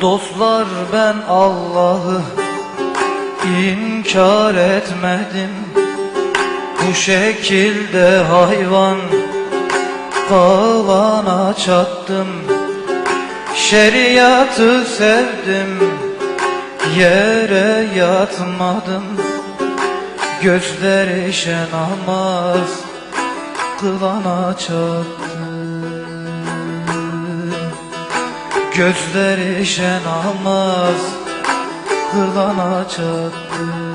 Dostlar ben Allah'ı inkar etmedim. Bu şekilde hayvan kavana çattım. Şeriatı sevdim yere yatmadım. Gözleri şen namaz kılana çattım Gözleri şen namaz kılana çattım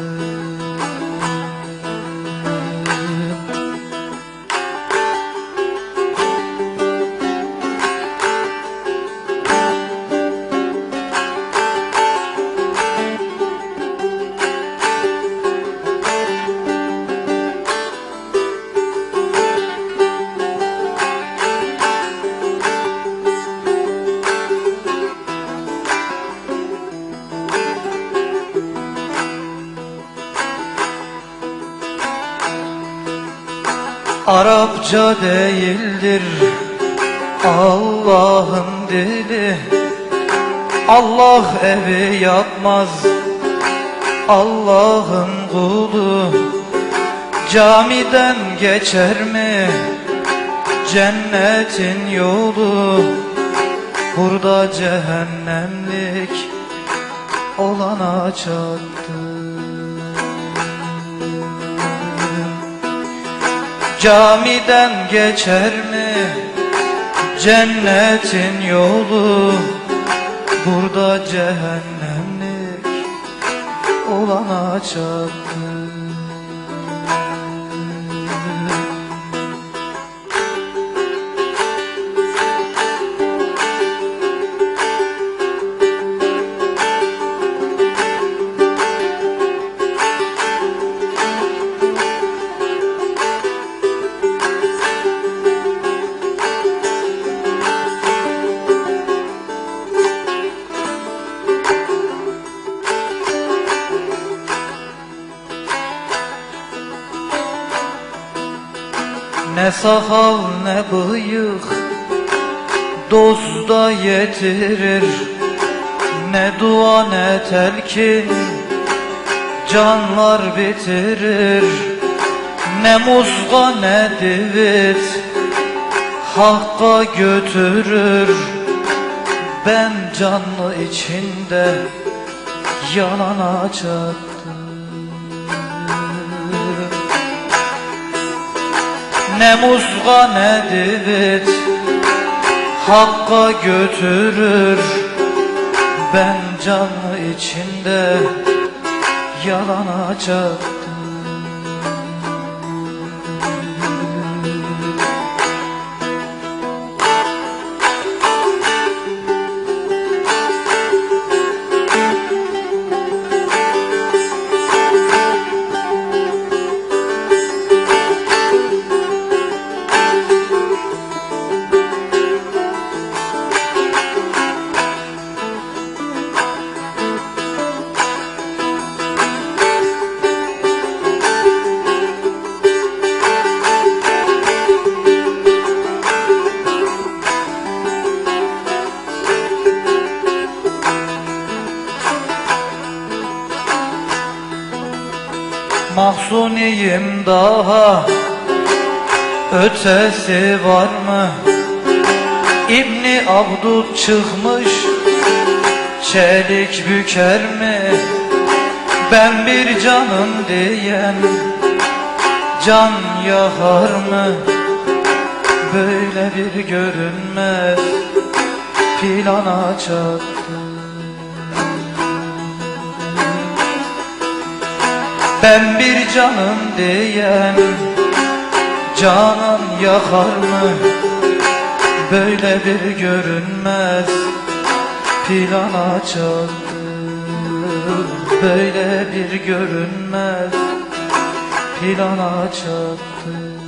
Arapça değildir. Allah'ın dili. Allah evi yapmaz. Allah'ın kulu. Camiden geçer mi? Cennetin yolu. Burada cehennemlik olana çattı Camiden geçer mi? Cennetin yolu Burada cehennemlik. Olana çattı Ne sakal ne bıyık Dosta yetirir. Ne dua ne telkin Canlar bitirir. Ne muzga ne divit Hakka götürür. Ben canlı içinde Yalana çattım Ne muzga ne divit Hakka götürür. Ben canlı içinde Yalana Mahzuniyim daha Ötesi var mı? İbni Abdud çıkmış Çelik büker mi? Ben bir canım diyen Can yakar mı? Böyle bir görünmez Plana çattı Ben bir canım diyen Canan yakar mı? Böyle bir görünmez Plana çattı Böyle bir görünmez Plana çattı